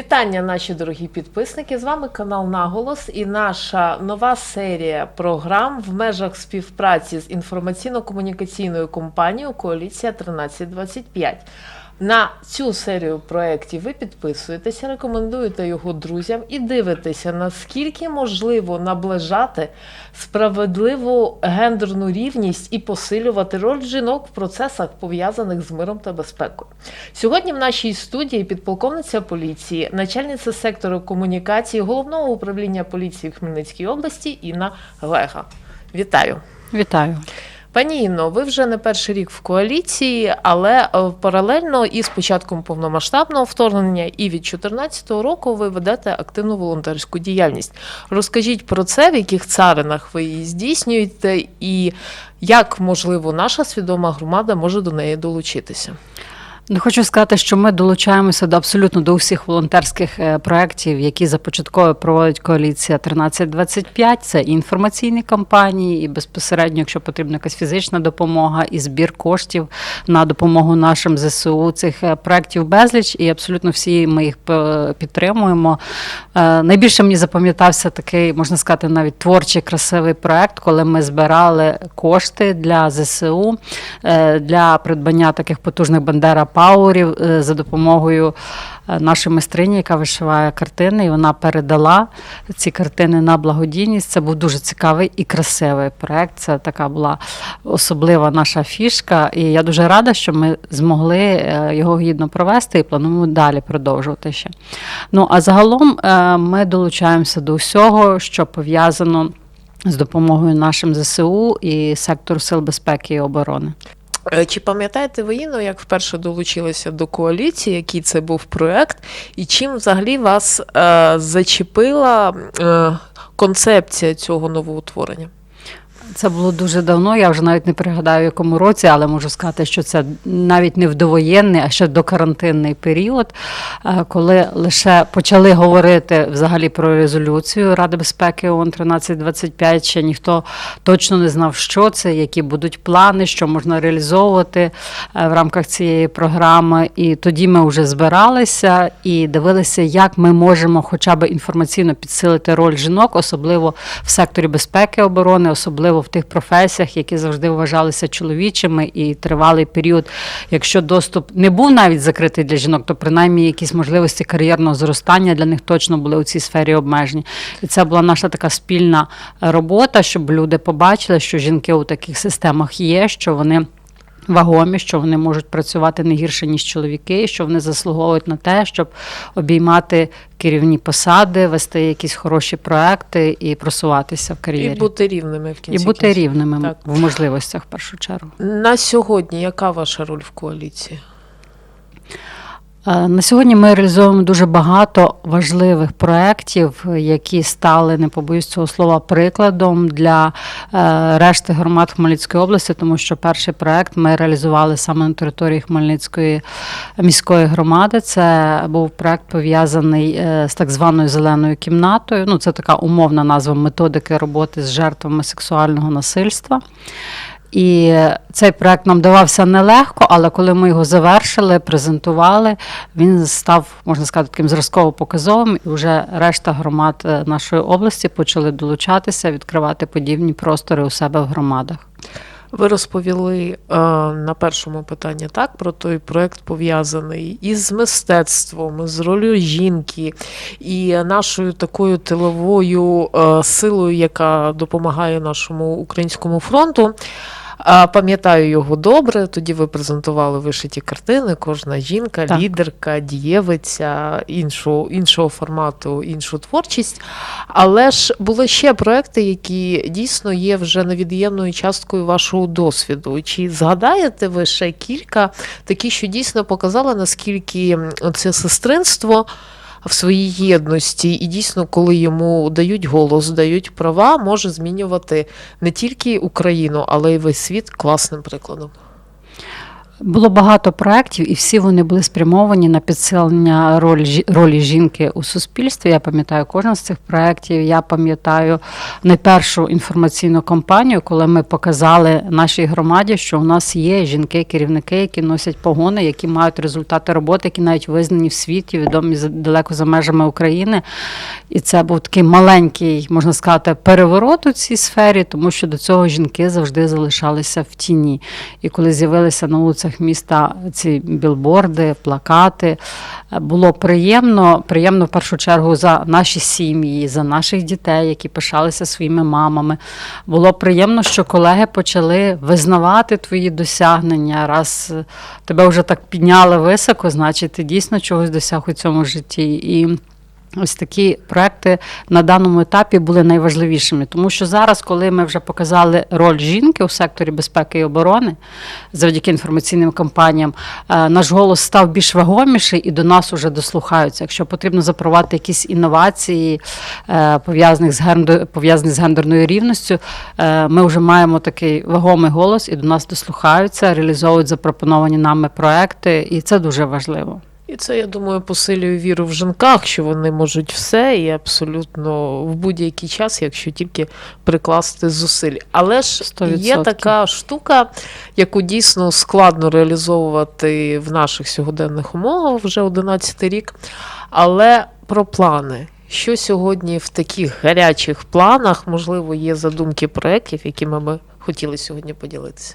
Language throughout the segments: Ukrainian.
Вітання, наші дорогі підписники. З вами канал Наголос і наша нова серія програм в межах співпраці з інформаційно-комунікаційною компанією Коаліція 1325. На цю серію проєктів ви підписуєтеся, рекомендуєте його друзям і дивитеся, наскільки можливо наближати справедливу гендерну рівність і посилювати роль жінок в процесах, пов'язаних з миром та безпекою. Сьогодні в нашій студії підполковниця поліції, начальниця сектору комунікації головного управління поліції в Хмельницькій області Інна Лега. Вітаю. Вітаю. Пані Інно, ви вже не перший рік в коаліції, але е, паралельно із початком повномасштабного вторгнення і від 2014 року ви ведете активну волонтерську діяльність. Розкажіть про це, в яких царинах ви її здійснюєте, і як можливо наша свідома громада може до неї долучитися. Ну, хочу сказати, що ми долучаємося до абсолютно до усіх волонтерських е, проєктів, які започатково проводить коаліція 1325. Це і інформаційні кампанії, і безпосередньо, якщо потрібна якась фізична допомога, і збір коштів на допомогу нашим ЗСУ. Цих е, проєктів безліч, і абсолютно всі ми їх е, підтримуємо. Найбільше мені запам'ятався такий, можна сказати, навіть творчий красивий проєкт, коли ми збирали кошти для ЗСУ для придбання таких потужних бандера паурів е, за допомогою е, нашої майстрині, яка вишиває картини, і вона передала ці картини на благодійність. Це був дуже цікавий і красивий проект. Це така була особлива наша фішка. І я дуже рада, що ми змогли е, його гідно провести і плануємо далі продовжувати ще. Ну а загалом ми долучаємося до всього, що пов'язано з допомогою нашим ЗСУ і сектору сил безпеки і оборони. Е, Чи пам'ятаєте ви, Інно, як вперше долучилися до коаліції, який це був проект, і чим взагалі вас е, зачепила е, концепція цього новоутворення? Це було дуже давно. Я вже навіть не пригадаю, в якому році, але можу сказати, що це навіть не в довоєнний, а ще докарантинний період, е, коли лише почали говорити взагалі про резолюцію Ради безпеки ООН 1325, ще ніхто точно не знав, що це, які будуть плани, що можна реалізовувати е, в рамках цієї програми. І тоді ми вже збиралися і дивилися, як ми можемо хоча б інформаційно підсилити роль жінок, особливо в секторі безпеки оборони, особливо в тих професіях, які завжди вважалися чоловічими, і тривалий період, якщо доступ не був навіть закритий для жінок, то принаймні якісь можливості кар'єрного зростання для них точно були у цій сфері обмежені. І це була наша така спільна робота, щоб люди побачили, що жінки у таких системах є, що вони. Вагомі, що вони можуть працювати не гірше ніж чоловіки, що вони заслуговують на те, щоб обіймати керівні посади, вести якісь хороші проекти і просуватися в кар'єрі. І бути рівними в І кінці. бути кінці. рівними Так. в можливостях в першу чергу. На сьогодні яка ваша роль в коаліції? Е, На сьогодні ми реалізуємо дуже багато важливих проєктів, які стали, не побоюсь цього слова, прикладом для е, решти громад Хмельницької області, тому що перший проєкт ми реалізували саме на території Хмельницької міської громади. Це був проєкт пов'язаний е, з так званою зеленою кімнатою. Ну, це така умовна назва методики роботи з жертвами сексуального насильства. І цей проект нам давався нелегко, але коли ми його завершили, презентували, він став, можна сказати, таким зразково показовим, і вже решта громад е, нашої області почали долучатися, відкривати подібні простори у себе в громадах. Ви розповіли е, на першому питанні так про той проект пов'язаний із мистецтвом, з ролью жінки і нашою такою тиловою е, силою, яка допомагає нашому українському фронту. А, Пам'ятаю його добре. Тоді ви презентували вишиті картини. Кожна жінка, Так. лідерка, дієвиця іншого, іншого формату, іншу творчість. Але ж були ще проекти, які дійсно є вже невід'ємною часткою вашого досвіду. Чи згадаєте ви ще кілька такі, що дійсно показали, наскільки це сестринство? В своїй єдності, і дійсно, коли йому дають голос, дають права, може змінювати не тільки Україну, але й весь світ класним прикладом. Було багато проєктів, і всі вони були спрямовані на підсилення ролі, ролі жінки у суспільстві. Я пам'ятаю кожен з цих проєктів. Я пам'ятаю найпершу інформаційну кампанію, коли ми показали нашій громаді, що у нас є жінки-керівники, які носять погони, які мають результати роботи, які навіть визнані в світі, відомі далеко за межами України. І це був такий маленький, можна сказати, переворот у цій сфері, тому що до цього жінки завжди залишалися в тіні. І коли з'явилися на вулицях міста ці білборди, плакати, було приємно, приємно в першу чергу за наші сім'ї, за наших дітей, які пишалися своїми мамами. Було приємно, що колеги почали визнавати твої досягнення. Раз е, тебе вже так підняли високо, значить ти дійсно чогось досяг у цьому житті. І Ось такі проекти на даному етапі були найважливішими, тому що зараз, коли ми вже показали роль жінки у секторі безпеки і оборони, завдяки інформаційним кампаніям, е, наш голос став більш вагоміший і до нас вже дослухаються. Якщо потрібно запровадити якісь інновації, е, пов'язаних з гендер, пов'язані з гендерною рівністю, е, ми вже маємо такий вагомий голос і до нас дослухаються, реалізовують запропоновані нами проекти, і це дуже важливо. Це, я думаю, посилює віру в жінках, що вони можуть все і абсолютно в будь-який час, якщо тільки прикласти зусиль. Але ж 100%. є така штука, яку дійсно складно реалізовувати в наших сьогоденних умовах вже 11 рік. Але про плани. Що сьогодні в таких гарячих планах, можливо, є задумки проєктів, якими ми хотіли сьогодні поділитися?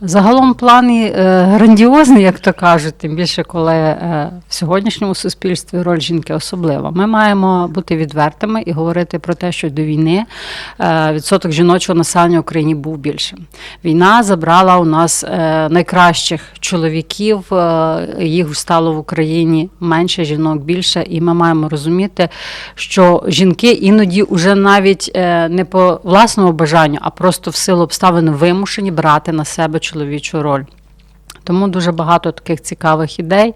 Загалом плани е, грандіозні, як то кажуть, тим більше, коли е, в сьогоднішньому суспільстві роль жінки особлива. Ми маємо бути відвертими і говорити про те, що до війни е, відсоток жіночого населення в Україні був більшим. Війна забрала у нас найкращих чоловіків, їх стало в Україні менше, жінок більше, і ми маємо розуміти, що жінки іноді вже навіть не по власному бажанню, а просто в силу обставин вимушені брати на себе чоловічу роль. Тому дуже багато таких цікавих ідей.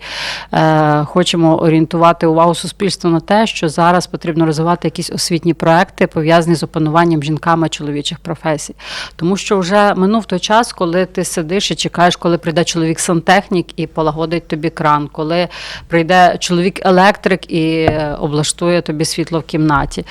Е, хочемо орієнтувати увагу суспільства на те, що зараз потрібно розвивати якісь освітні проекти, пов'язані з опануванням жінками чоловічих професій. Тому що вже минув той час, коли ти сидиш і чекаєш, коли прийде чоловік сантехнік і полагодить тобі кран, коли прийде чоловік електрик і е, облаштує тобі світло в кімнаті.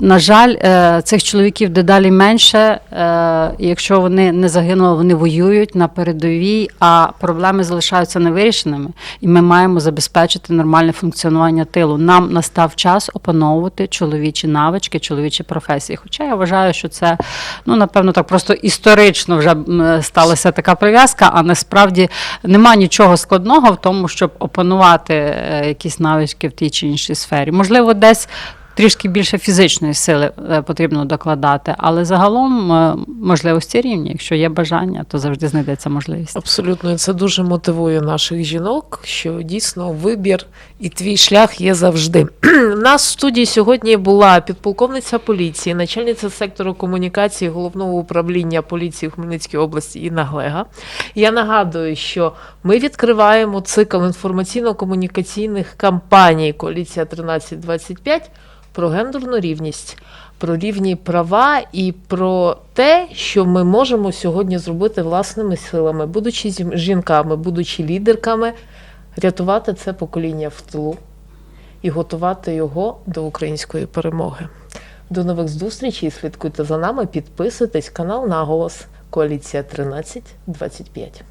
На жаль, е, цих чоловіків дедалі менше. е, Якщо вони не загинули, вони воюють на передовій, а проблеми залишаються невирішеними. І ми маємо забезпечити нормальне функціонування тилу. Нам настав час опановувати чоловічі навички, чоловічі професії. Хоча я вважаю, що це ну напевно так просто історично вже сталася така прив'язка, а насправді нема нічого складного в тому, щоб опанувати е, якісь навички в тій чи іншій сфері. Можливо, десь трішки більше фізичної сили е, потрібно докладати, але загалом е, можливості рівні. Якщо є бажання, то завжди знайдеться можливість. Абсолютно, і це дуже мотивує наших жінок, що дійсно вибір і твій шлях є завжди. У нас в студії сьогодні була підполковниця поліції, начальниця сектору комунікації головного управління поліції в Хмельницькій області Інна Глега. Я нагадую, що ми відкриваємо цикл інформаційно-комунікаційних кампаній Коаліція 1325 про гендерну рівність, про рівні права і про те, що ми можемо сьогодні зробити власними силами, будучи жінками, будучи лідерками, рятувати це покоління в тилу і готувати його до української перемоги. До нових зустрічей. Слідкуйте за нами, підписуйтесь канал Наголос Коаліція 1325.